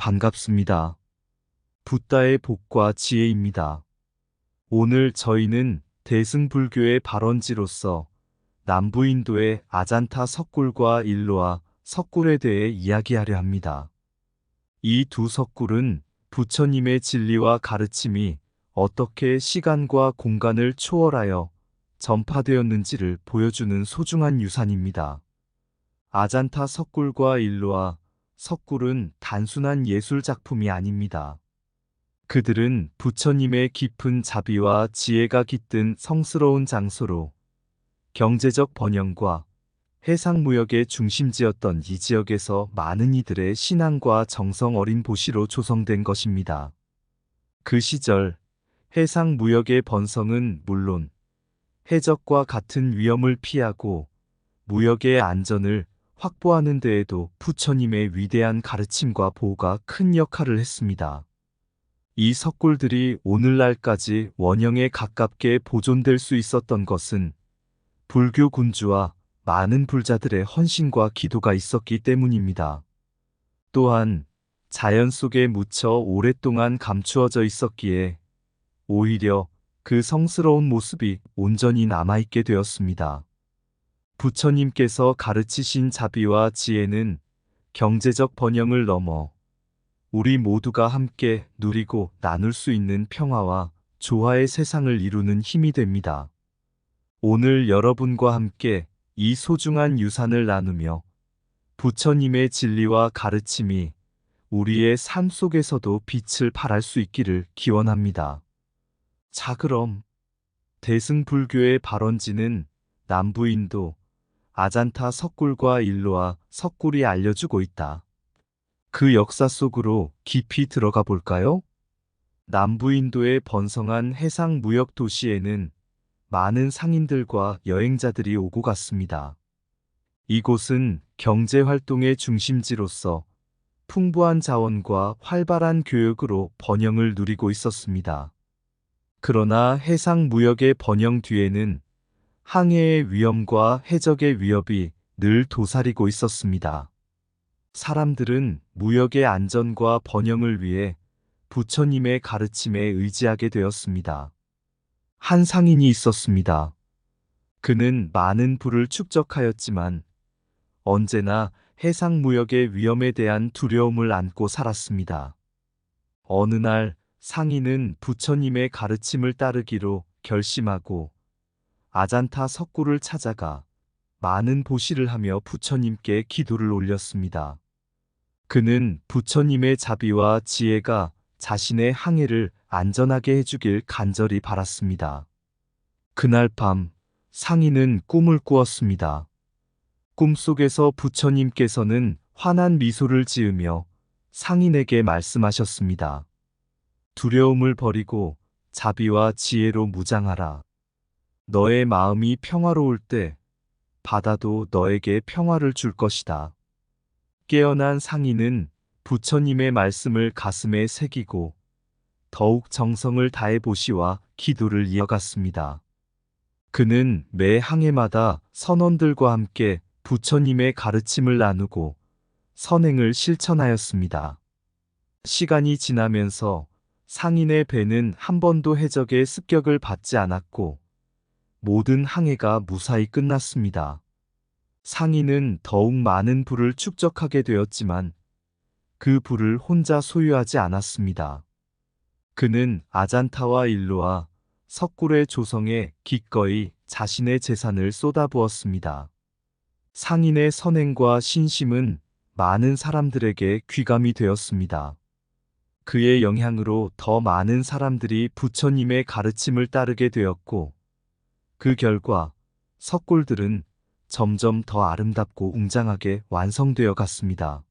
반갑습니다. 붓다의 복과 지혜입니다. 오늘 저희는 대승불교의 발원지로서 남부 인도의 아잔타 석굴과 일로와 석굴에 대해 이야기하려 합니다. 이 두 석굴은 부처님의 진리와 가르침이 어떻게 시간과 공간을 초월하여 전파되었는지를 보여주는 소중한 유산입니다. 아잔타 석굴과 일로와 석굴은 단순한 예술 작품이 아닙니다. 그들은 부처님의 깊은 자비와 지혜가 깃든 성스러운 장소로 경제적 번영과 해상 무역의 중심지였던 이 지역에서 많은 이들의 신앙과 정성 어린 보시로 조성된 것입니다. 그 시절 해상 무역의 번성은 물론 해적과 같은 위험을 피하고 무역의 안전을 확보하는 데에도 부처님의 위대한 가르침과 보호가 큰 역할을 했습니다. 이 석굴들이 오늘날까지 원형에 가깝게 보존될 수 있었던 것은 불교 군주와 많은 불자들의 헌신과 기도가 있었기 때문입니다. 또한 자연 속에 묻혀 오랫동안 감추어져 있었기에 오히려 그 성스러운 모습이 온전히 남아있게 되었습니다. 부처님께서 가르치신 자비와 지혜는 경제적 번영을 넘어 우리 모두가 함께 누리고 나눌 수 있는 평화와 조화의 세상을 이루는 힘이 됩니다. 오늘 여러분과 함께 이 소중한 유산을 나누며 부처님의 진리와 가르침이 우리의 삶 속에서도 빛을 발할 수 있기를 기원합니다. 자, 그럼 대승불교의 발원지는 남부인도 아잔타 석굴과 일로와 석굴이 알려주고 있다. 그 역사 속으로 깊이 들어가 볼까요? 남부 인도의 번성한 해상 무역 도시에는 많은 상인들과 여행자들이 오고 갔습니다. 이곳은 경제 활동의 중심지로서 풍부한 자원과 활발한 교육으로 번영을 누리고 있었습니다. 그러나 해상 무역의 번영 뒤에는 항해의 위험과 해적의 위협이 늘 도사리고 있었습니다. 사람들은 무역의 안전과 번영을 위해 부처님의 가르침에 의지하게 되었습니다. 한 상인이 있었습니다. 그는 많은 부를 축적하였지만 언제나 해상 무역의 위험에 대한 두려움을 안고 살았습니다. 어느 날 상인은 부처님의 가르침을 따르기로 결심하고 아잔타 석굴을 찾아가 많은 보시를 하며 부처님께 기도를 올렸습니다. 그는 부처님의 자비와 지혜가 자신의 항해를 안전하게 해주길 간절히 바랐습니다. 그날 밤 상인은 꿈을 꾸었습니다. 꿈속에서 부처님께서는 환한 미소를 지으며 상인에게 말씀하셨습니다. 두려움을 버리고 자비와 지혜로 무장하라. 너의 마음이 평화로울 때 바다도 너에게 평화를 줄 것이다. 깨어난 상인은 부처님의 말씀을 가슴에 새기고 더욱 정성을 다해 보시와 기도를 이어갔습니다. 그는 매 항해마다 선원들과 함께 부처님의 가르침을 나누고 선행을 실천하였습니다. 시간이 지나면서 상인의 배는 한 번도 해적의 습격을 받지 않았고 모든 항해가 무사히 끝났습니다. 상인은 더욱 많은 부를 축적하게 되었지만 그 부를 혼자 소유하지 않았습니다. 그는 아잔타와 일로와 석굴의 조성에 기꺼이 자신의 재산을 쏟아부었습니다. 상인의 선행과 신심은 많은 사람들에게 귀감이 되었습니다. 그의 영향으로 더 많은 사람들이 부처님의 가르침을 따르게 되었고, 그 결과 석굴들은 점점 더 아름답고 웅장하게 완성되어 갔습니다.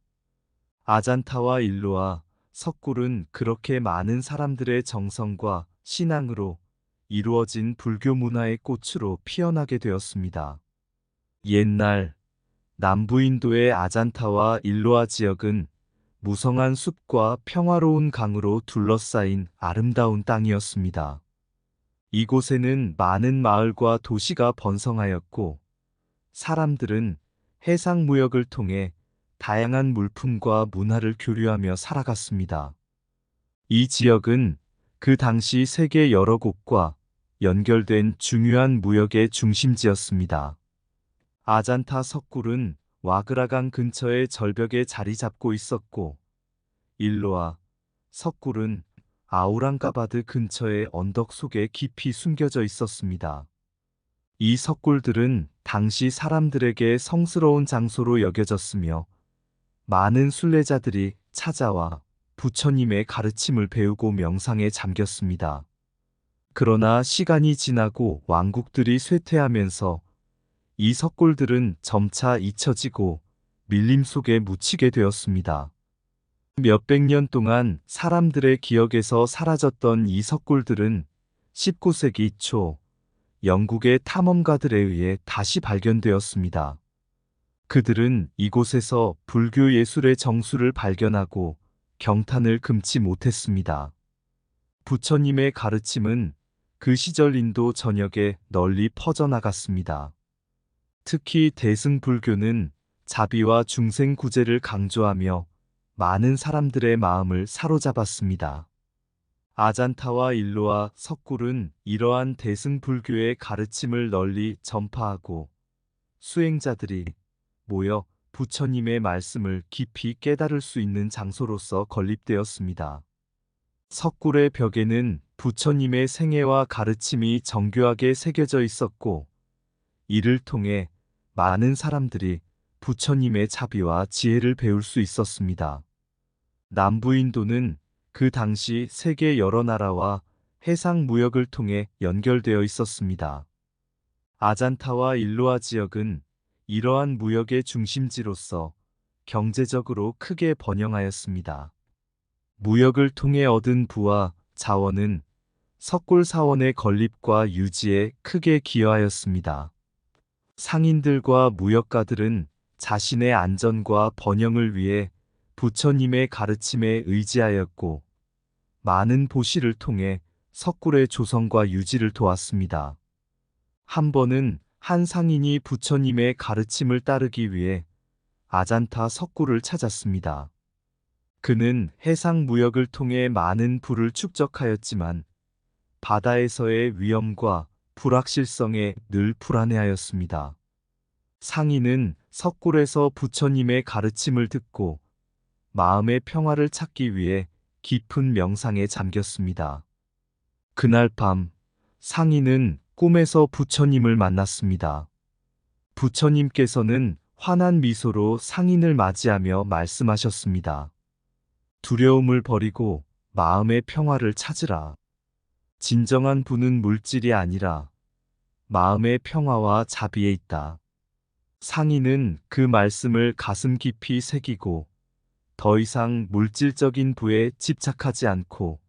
아잔타와 일로와 석굴은 그렇게 많은 사람들의 정성과 신앙으로 이루어진 불교 문화의 꽃으로 피어나게 되었습니다. 옛날 남부 인도의 아잔타와 일로아 지역은 무성한 숲과 평화로운 강으로 둘러싸인 아름다운 땅이었습니다. 이곳에는 많은 마을과 도시가 번성하였고 사람들은 해상 무역을 통해 다양한 물품과 문화를 교류하며 살아갔습니다. 이 지역은 그 당시 세계 여러 곳과 연결된 중요한 무역의 중심지였습니다. 아잔타 석굴은 와그라강 근처의 절벽에 자리 잡고 있었고, 일로와 석굴은 아우랑가바드 근처의 언덕 속에 깊이 숨겨져 있었습니다. 이 석굴들은 당시 사람들에게 성스러운 장소로 여겨졌으며 많은 순례자들이 찾아와 부처님의 가르침을 배우고 명상에 잠겼습니다. 그러나 시간이 지나고 왕국들이 쇠퇴하면서 이 석굴들은 점차 잊혀지고 밀림 속에 묻히게 되었습니다. 몇백 년 동안 사람들의 기억에서 사라졌던 이 석굴들은 19세기 초 영국의 탐험가들에 의해 다시 발견되었습니다. 그들은 이곳에서 불교 예술의 정수를 발견하고 경탄을 금치 못했습니다. 부처님의 가르침은 그 시절 인도 전역에 널리 퍼져나갔습니다. 특히 대승불교는 자비와 중생구제를 강조하며 많은 사람들의 마음을 사로잡았습니다. 아잔타와 일로와 석굴은 이러한 대승불교의 가르침을 널리 전파하고 수행자들이 모여 부처님의 말씀을 깊이 깨달을 수 있는 장소로서 건립되었습니다. 석굴의 벽에는 부처님의 생애와 가르침이 정교하게 새겨져 있었고, 이를 통해 많은 사람들이 부처님의 자비와 지혜를 배울 수 있었습니다. 남부 인도는 그 당시 세계 여러 나라와 해상 무역을 통해 연결되어 있었습니다. 아잔타와 일로아 지역은 이러한 무역의 중심지로서 경제적으로 크게 번영하였습니다. 무역을 통해 얻은 부와 자원은 석굴 사원의 건립과 유지에 크게 기여하였습니다. 상인들과 무역가들은 자신의 안전과 번영을 위해 부처님의 가르침에 의지하였고 많은 보시를 통해 석굴의 조성과 유지를 도왔습니다. 한 번은 한 상인이 부처님의 가르침을 따르기 위해 아잔타 석굴을 찾았습니다. 그는 해상 무역을 통해 많은 부를 축적하였지만 바다에서의 위험과 불확실성에 늘 불안해하였습니다. 상인은 석굴에서 부처님의 가르침을 듣고 마음의 평화를 찾기 위해 깊은 명상에 잠겼습니다. 그날 밤 상인은 꿈에서 부처님을 만났습니다. 부처님께서는 환한 미소로 상인을 맞이하며 말씀하셨습니다. 두려움을 버리고 마음의 평화를 찾으라. 진정한 부는 물질이 아니라 마음의 평화와 자비에 있다. 상인은 그 말씀을 가슴 깊이 새기고 더 이상 물질적인 부에 집착하지 않고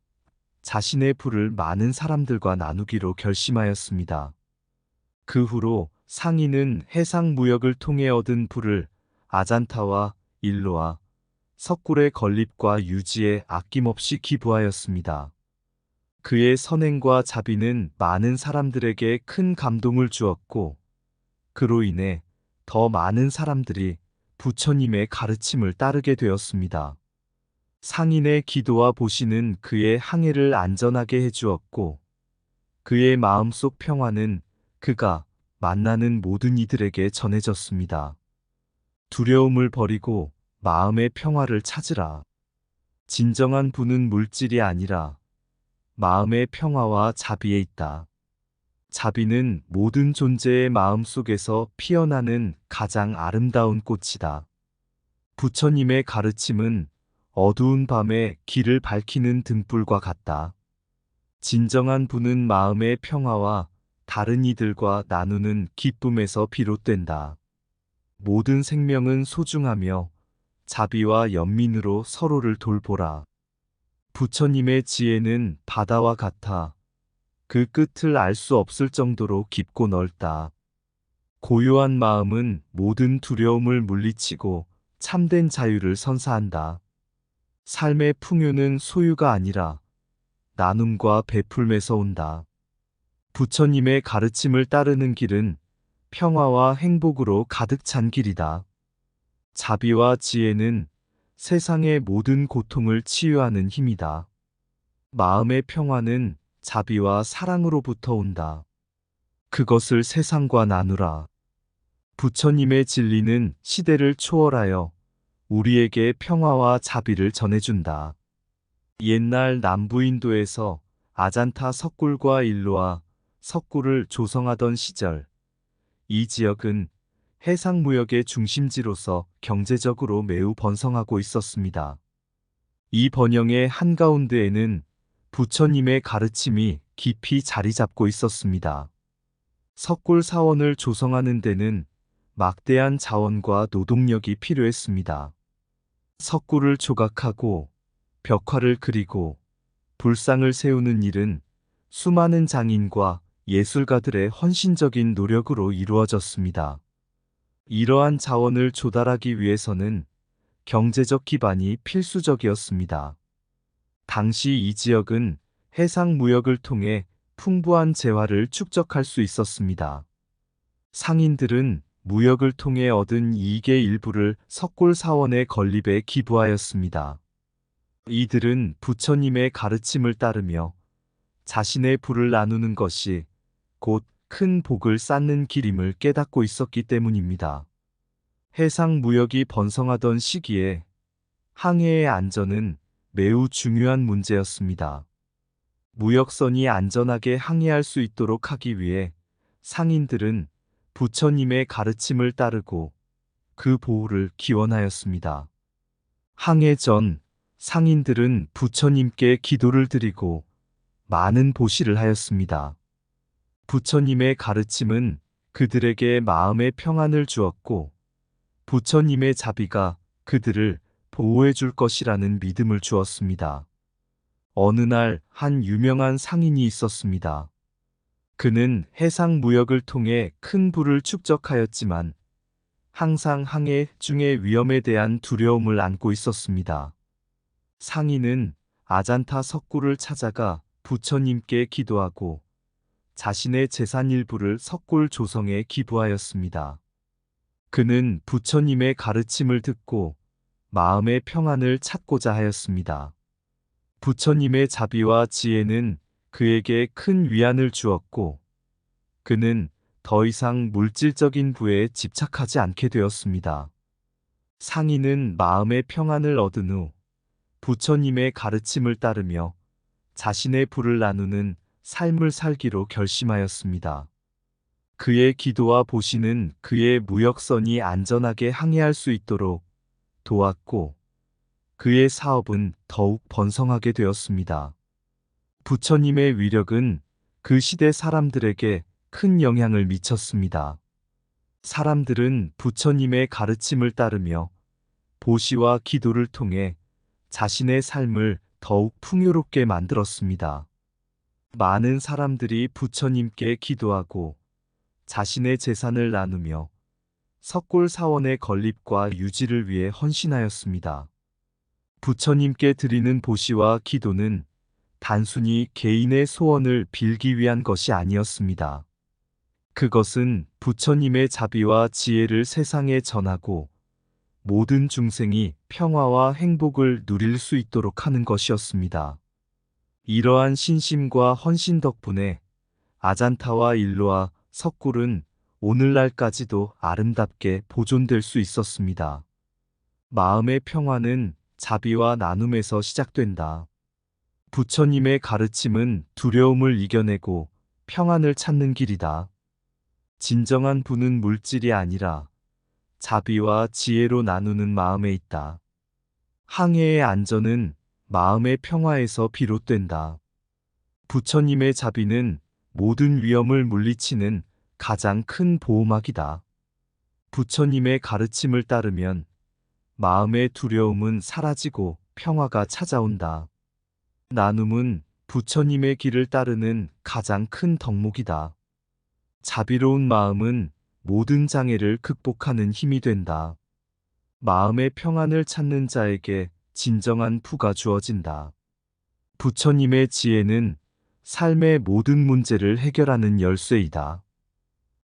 자신의 부를 많은 사람들과 나누기로 결심하였습니다. 그 후로 상인은 해상 무역을 통해 얻은 부를 아잔타와 일로와 석굴의 건립과 유지에 아낌없이 기부하였습니다. 그의 선행과 자비는 많은 사람들에게 큰 감동을 주었고, 그로 인해 더 많은 사람들이 부처님의 가르침을 따르게 되었습니다. 상인의 기도와 보시는 그의 항해를 안전하게 해주었고, 그의 마음속 평화는 그가 만나는 모든 이들에게 전해졌습니다. 두려움을 버리고 마음의 평화를 찾으라. 진정한 부는 물질이 아니라 마음의 평화와 자비에 있다. 자비는 모든 존재의 마음 속에서 피어나는 가장 아름다운 꽃이다. 부처님의 가르침은 어두운 밤에 길을 밝히는 등불과 같다. 진정한 부는 마음의 평화와 다른 이들과 나누는 기쁨에서 비롯된다. 모든 생명은 소중하며 자비와 연민으로 서로를 돌보라. 부처님의 지혜는 바다와 같아 그 끝을 알 수 없을 정도로 깊고 넓다. 고요한 마음은 모든 두려움을 물리치고 참된 자유를 선사한다. 삶의 풍요는 소유가 아니라 나눔과 베풀면서 온다. 부처님의 가르침을 따르는 길은 평화와 행복으로 가득 찬 길이다. 자비와 지혜는 세상의 모든 고통을 치유하는 힘이다. 마음의 평화는 자비와 사랑으로부터 온다. 그것을 세상과 나누라. 부처님의 진리는 시대를 초월하여 우리에게 평화와 자비를 전해준다. 옛날 남부인도에서 아잔타 석굴과 일로와 석굴을 조성하던 시절, 이 지역은 해상무역의 중심지로서 경제적으로 매우 번성하고 있었습니다. 이 번영의 한가운데에는 부처님의 가르침이 깊이 자리 잡고 있었습니다. 석굴 사원을 조성하는 데는 막대한 자원과 노동력이 필요했습니다. 석굴을 조각하고 벽화를 그리고 불상을 세우는 일은 수많은 장인과 예술가들의 헌신적인 노력으로 이루어졌습니다. 이러한 자원을 조달하기 위해서는 경제적 기반이 필수적이었습니다. 당시 이 지역은 해상 무역을 통해 풍부한 재화를 축적할 수 있었습니다. 상인들은 무역을 통해 얻은 이익의 일부를 석골 사원의 건립에 기부하였습니다. 이들은 부처님의 가르침을 따르며 자신의 부를 나누는 것이 곧 큰 복을 쌓는 길임을 깨닫고 있었기 때문입니다. 해상 무역이 번성하던 시기에 항해의 안전은 매우 중요한 문제였습니다. 무역선이 안전하게 항해할 수 있도록 하기 위해 상인들은 부처님의 가르침을 따르고 그 보호를 기원하였습니다. 항해 전 상인들은 부처님께 기도를 드리고 많은 보시를 하였습니다. 부처님의 가르침은 그들에게 마음의 평안을 주었고 부처님의 자비가 그들을 보호해 줄 것이라는 믿음을 주었습니다. 어느 날 한 유명한 상인이 있었습니다. 그는 해상 무역을 통해 큰 부를 축적하였지만 항상 항해 중의 위험에 대한 두려움을 안고 있었습니다. 상인은 아잔타 석굴을 찾아가 부처님께 기도하고 자신의 재산 일부를 석굴 조성에 기부하였습니다. 그는 부처님의 가르침을 듣고 마음의 평안을 찾고자 하였습니다. 부처님의 자비와 지혜는 그에게 큰 위안을 주었고, 그는 더 이상 물질적인 부에 집착하지 않게 되었습니다. 상인은 마음의 평안을 얻은 후 부처님의 가르침을 따르며 자신의 부를 나누는 삶을 살기로 결심하였습니다. 그의 기도와 보시는 그의 무역선이 안전하게 항해할 수 있도록 도왔고 그의 사업은 더욱 번성하게 되었습니다. 부처님의 위력은 그 시대 사람들에게 큰 영향을 미쳤습니다. 사람들은 부처님의 가르침을 따르며 보시와 기도를 통해 자신의 삶을 더욱 풍요롭게 만들었습니다. 많은 사람들이 부처님께 기도하고 자신의 재산을 나누며 석골 사원의 건립과 유지를 위해 헌신하였습니다. 부처님께 드리는 보시와 기도는 단순히 개인의 소원을 빌기 위한 것이 아니었습니다. 그것은 부처님의 자비와 지혜를 세상에 전하고 모든 중생이 평화와 행복을 누릴 수 있도록 하는 것이었습니다. 이러한 신심과 헌신 덕분에 아잔타와 일로와 석굴은 오늘날까지도 아름답게 보존될 수 있었습니다. 마음의 평화는 자비와 나눔에서 시작된다. 부처님의 가르침은 두려움을 이겨내고 평안을 찾는 길이다. 진정한 부는 물질이 아니라 자비와 지혜로 나누는 마음에 있다. 항해의 안전은 마음의 평화에서 비롯된다. 부처님의 자비는 모든 위험을 물리치는 가장 큰 보호막이다. 부처님의 가르침을 따르면 마음의 두려움은 사라지고 평화가 찾아온다. 나눔은 부처님의 길을 따르는 가장 큰 덕목이다. 자비로운 마음은 모든 장애를 극복하는 힘이 된다. 마음의 평안을 찾는 자에게 진정한 부가 주어진다. 부처님의 지혜는 삶의 모든 문제를 해결하는 열쇠이다.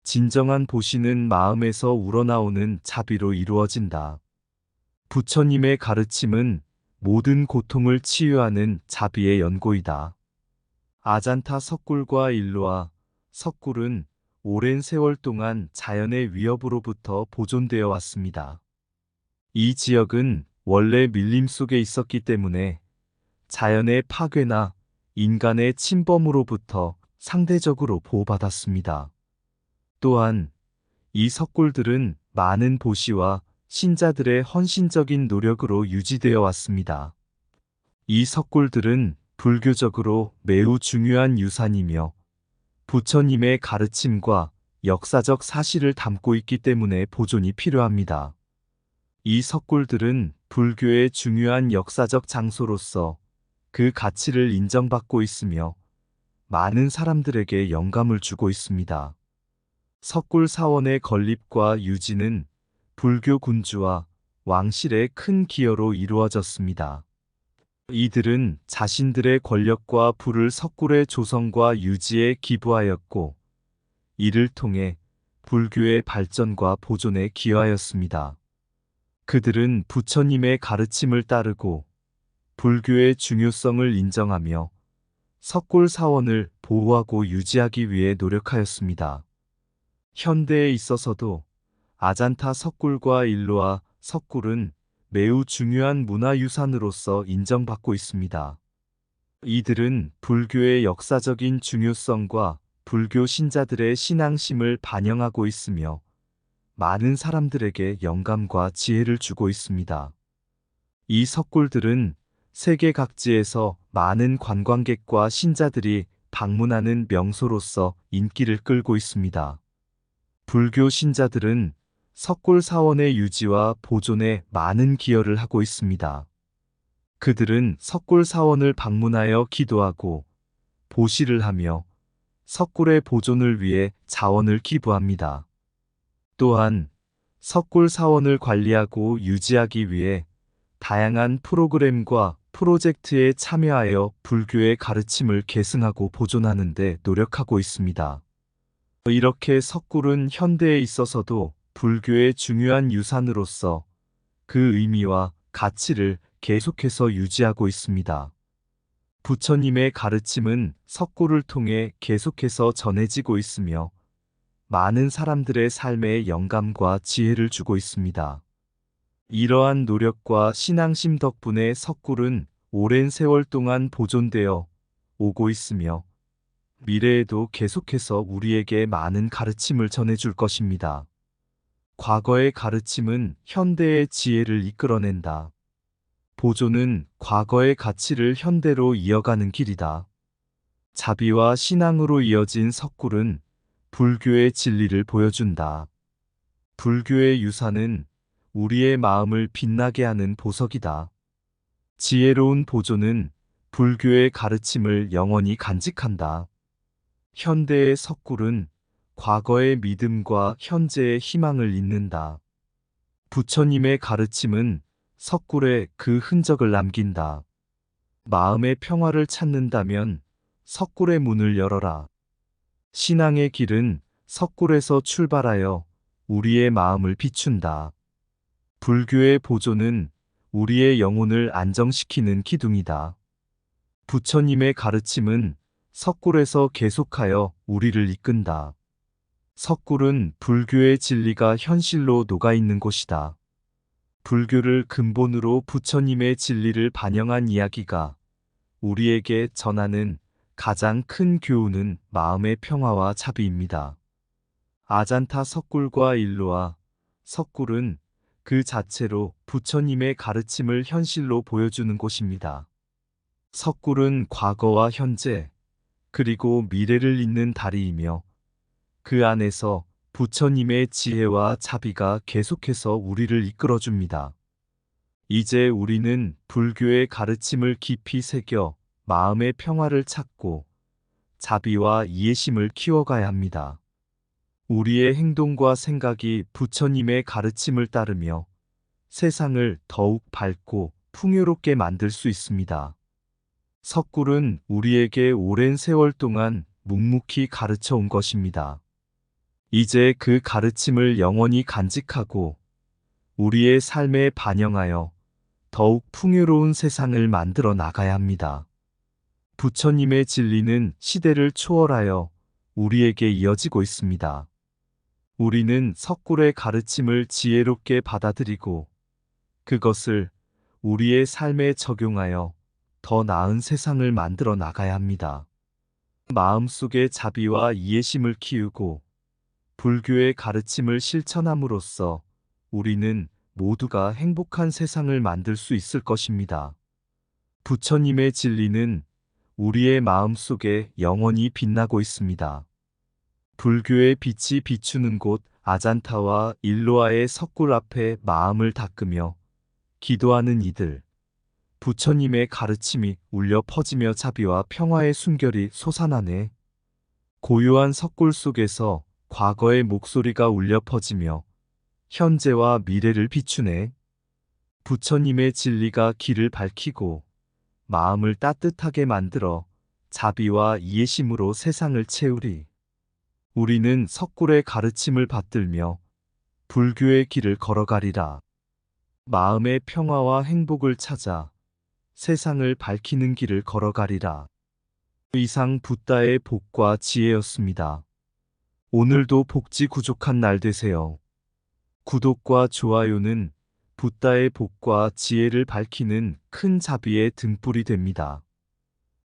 진정한 보시는 마음에서 우러나오는 자비로 이루어진다. 부처님의 가르침은 모든 고통을 치유하는 자비의 연고이다. 아잔타 석굴과 일로와 석굴은 오랜 세월 동안 자연의 위협으로부터 보존되어 왔습니다. 이 지역은 원래 밀림 속에 있었기 때문에 자연의 파괴나 인간의 침범으로부터 상대적으로 보호받았습니다. 또한 이 석굴들은 많은 보시와 신자들의 헌신적인 노력으로 유지되어 왔습니다. 이 석굴들은 불교적으로 매우 중요한 유산이며 부처님의 가르침과 역사적 사실을 담고 있기 때문에 보존이 필요합니다. 이 석굴들은 불교의 중요한 역사적 장소로서 그 가치를 인정받고 있으며 많은 사람들에게 영감을 주고 있습니다. 석굴 사원의 건립과 유지는 불교 군주와 왕실의 큰 기여로 이루어졌습니다. 이들은 자신들의 권력과 부를 석굴의 조성과 유지에 기부하였고, 이를 통해 불교의 발전과 보존에 기여하였습니다. 그들은 부처님의 가르침을 따르고 불교의 중요성을 인정하며 석굴 사원을 보호하고 유지하기 위해 노력하였습니다. 현대에 있어서도 아잔타 석굴과 일로아 석굴은 매우 중요한 문화유산으로서 인정받고 있습니다. 이들은 불교의 역사적인 중요성과 불교 신자들의 신앙심을 반영하고 있으며 많은 사람들에게 영감과 지혜를 주고 있습니다. 이 석굴들은 세계 각지에서 많은 관광객과 신자들이 방문하는 명소로서 인기를 끌고 있습니다. 불교 신자들은 석굴 사원의 유지와 보존에 많은 기여를 하고 있습니다. 그들은 석굴 사원을 방문하여 기도하고 보시를 하며 석굴의 보존을 위해 자원을 기부합니다. 또한 석굴 사원을 관리하고 유지하기 위해 다양한 프로그램과 프로젝트에 참여하여 불교의 가르침을 계승하고 보존하는 데 노력하고 있습니다. 이렇게 석굴은 현대에 있어서도 불교의 중요한 유산으로서 그 의미와 가치를 계속해서 유지하고 있습니다. 부처님의 가르침은 석굴을 통해 계속해서 전해지고 있으며 많은 사람들의 삶에 영감과 지혜를 주고 있습니다. 이러한 노력과 신앙심 덕분에 석굴은 오랜 세월 동안 보존되어 오고 있으며 미래에도 계속해서 우리에게 많은 가르침을 전해줄 것입니다. 과거의 가르침은 현대의 지혜를 이끌어낸다. 보존은 과거의 가치를 현대로 이어가는 길이다. 자비와 신앙으로 이어진 석굴은 불교의 진리를 보여준다. 불교의 유산은 우리의 마음을 빛나게 하는 보석이다. 지혜로운 보존은 불교의 가르침을 영원히 간직한다. 현대의 석굴은 과거의 믿음과 현재의 희망을 잇는다. 부처님의 가르침은 석굴에 그 흔적을 남긴다. 마음의 평화를 찾는다면 석굴의 문을 열어라. 신앙의 길은 석굴에서 출발하여 우리의 마음을 비춘다. 불교의 보존은 우리의 영혼을 안정시키는 기둥이다. 부처님의 가르침은 석굴에서 계속하여 우리를 이끈다. 석굴은 불교의 진리가 현실로 녹아있는 곳이다. 불교를 근본으로 부처님의 진리를 반영한 이야기가 우리에게 전하는 가장 큰 교훈은 마음의 평화와 자비입니다. 아잔타 석굴과 일로와 석굴은 그 자체로 부처님의 가르침을 현실로 보여주는 곳입니다. 석굴은 과거와 현재, 그리고 미래를 잇는 다리이며 그 안에서 부처님의 지혜와 자비가 계속해서 우리를 이끌어줍니다. 이제 우리는 불교의 가르침을 깊이 새겨 마음의 평화를 찾고 자비와 이해심을 키워가야 합니다. 우리의 행동과 생각이 부처님의 가르침을 따르며 세상을 더욱 밝고 풍요롭게 만들 수 있습니다. 석굴은 우리에게 오랜 세월 동안 묵묵히 가르쳐 온 것입니다. 이제 그 가르침을 영원히 간직하고 우리의 삶에 반영하여 더욱 풍요로운 세상을 만들어 나가야 합니다. 부처님의 진리는 시대를 초월하여 우리에게 이어지고 있습니다. 우리는 석굴의 가르침을 지혜롭게 받아들이고 그것을 우리의 삶에 적용하여 더 나은 세상을 만들어 나가야 합니다. 마음속에 자비와 이해심을 키우고 불교의 가르침을 실천함으로써 우리는 모두가 행복한 세상을 만들 수 있을 것입니다. 부처님의 진리는 우리의 마음 속에 영원히 빛나고 있습니다. 불교의 빛이 비추는 곳 아잔타와 일로아의 석굴 앞에 마음을 닦으며 기도하는 이들. 부처님의 가르침이 울려 퍼지며 자비와 평화의 순결이 솟아나네. 고요한 석굴 속에서 과거의 목소리가 울려 퍼지며 현재와 미래를 비추네. 부처님의 진리가 길을 밝히고 마음을 따뜻하게 만들어 자비와 이해심으로 세상을 채우리. 우리는 석굴의 가르침을 받들며 불교의 길을 걸어가리라. 마음의 평화와 행복을 찾아 세상을 밝히는 길을 걸어가리라. 이상 붓다의 복과 지혜였습니다. 오늘도 복지 구족한 날 되세요. 구독과 좋아요는 붓다의 복과 지혜를 밝히는 큰 자비의 등불이 됩니다.